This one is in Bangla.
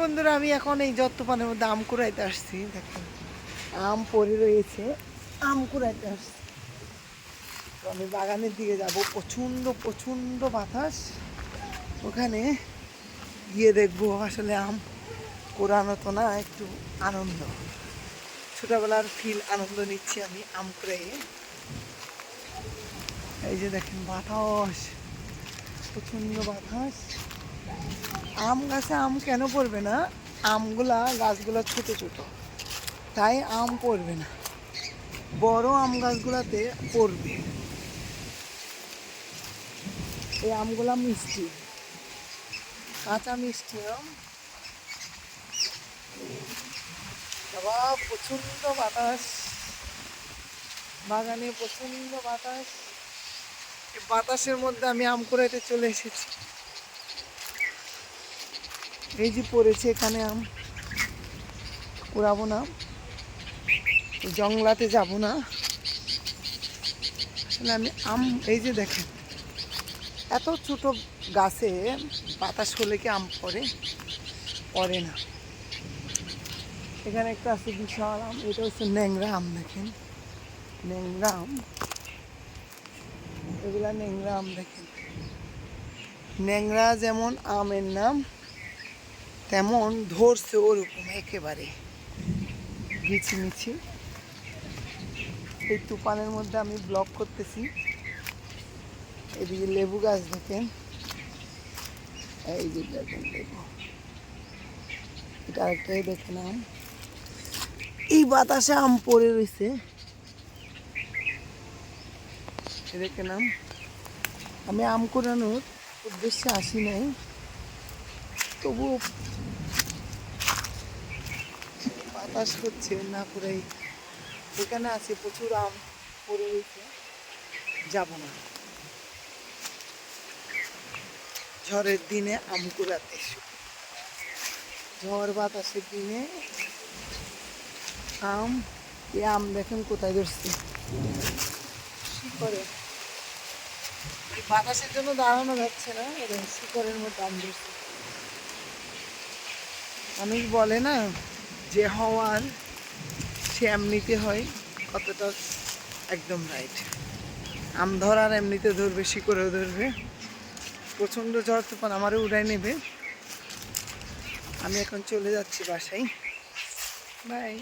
বন্ধুরা, আমি এখন এই যত্তপানের মধ্যে আম কুড়াইতে আসছি, দেখেন। আম পড়ে রয়েছে, আম কুড়াইতে আসছি। আমি বাগানের দিকে যাব, প্রচণ্ড প্রচণ্ড বাতাস। ওখানে গিয়ে দেখব আসলে আম কোরানো তো না, একটু আনন্দ। ছোটবেলার ফিল আনন্দ নিচ্ছি আমি আম কুড়াইয়ে। এই যে দেখেন বাতাস, প্রচণ্ড বাতাস। আম গাছে আম কেন পড়বে না? আমগুলা গাছগুলা ছোট ছোট। তাই আম পড়বে না। বড় আম গাছগুলাতে পড়বে। এই আমগুলা মিষ্টি। কাঁচা মিষ্টি আম। বাবা, প্রচণ্ড বাতাস। বাগানে প্রচণ্ড বাতাস। বাতাসের মধ্যে আমি আম কুড়াইতে চলে এসেছি। এই যে পড়েছে এখানে আম। উড়াবো না। জংলাতে যাব না। আসলে আমি আম, এই যে দেখেন, এত ছোট গাছে বাতাস হলে কি আম পড়ে? পড়ে না। এখানে একটা আছে বিশাল আম, এটা হচ্ছে ন্যাংরা আম দেখেন। ন্যাংরা আম। এগুলা ন্যাংরা আম দেখেন। ন্যাংরা যেমন আমের নাম তেমন ধরছে ওরকম একেবারে। মিছি এই তুফানের মধ্যে আমি ব্লক করতেছি। এদিকে লেবু গাছ দেখেন। এই যে দেখেন লেবু। এটা আরেকটাই দেখেন আম এই বাতাসে আম পড়ে রয়েছে। এ দেখেন আম আমি আম কোরানোর উদ্দেশ্যে আসি নাই। তবুও বাতাস হচ্ছে না পুরাই। এখানে আছে প্রচুর আম পড়ে রয়েছে। যাব না। ঝড়ের দিনে আম কুড়াতে ঝড় বাতাসের দিনে আম, এ আম দেখেন কোথায় ধরছে। শিকড়ে বাতাসের জন্য দাঁড়ানো যাচ্ছে না, এরকম শিকড়ের মধ্যে আম ধরছে। মানুষ বলে না, যে হওয়ার সে এমনিতে হয় কতটা একদম রাইট আম ধরার এমনিতে ধরবে, শিকড়েও ধরবে। প্রচণ্ড ঝড় তুফান আমারও উড়াই নেবে। আমি এখন চলে যাচ্ছি বাসায়। বাই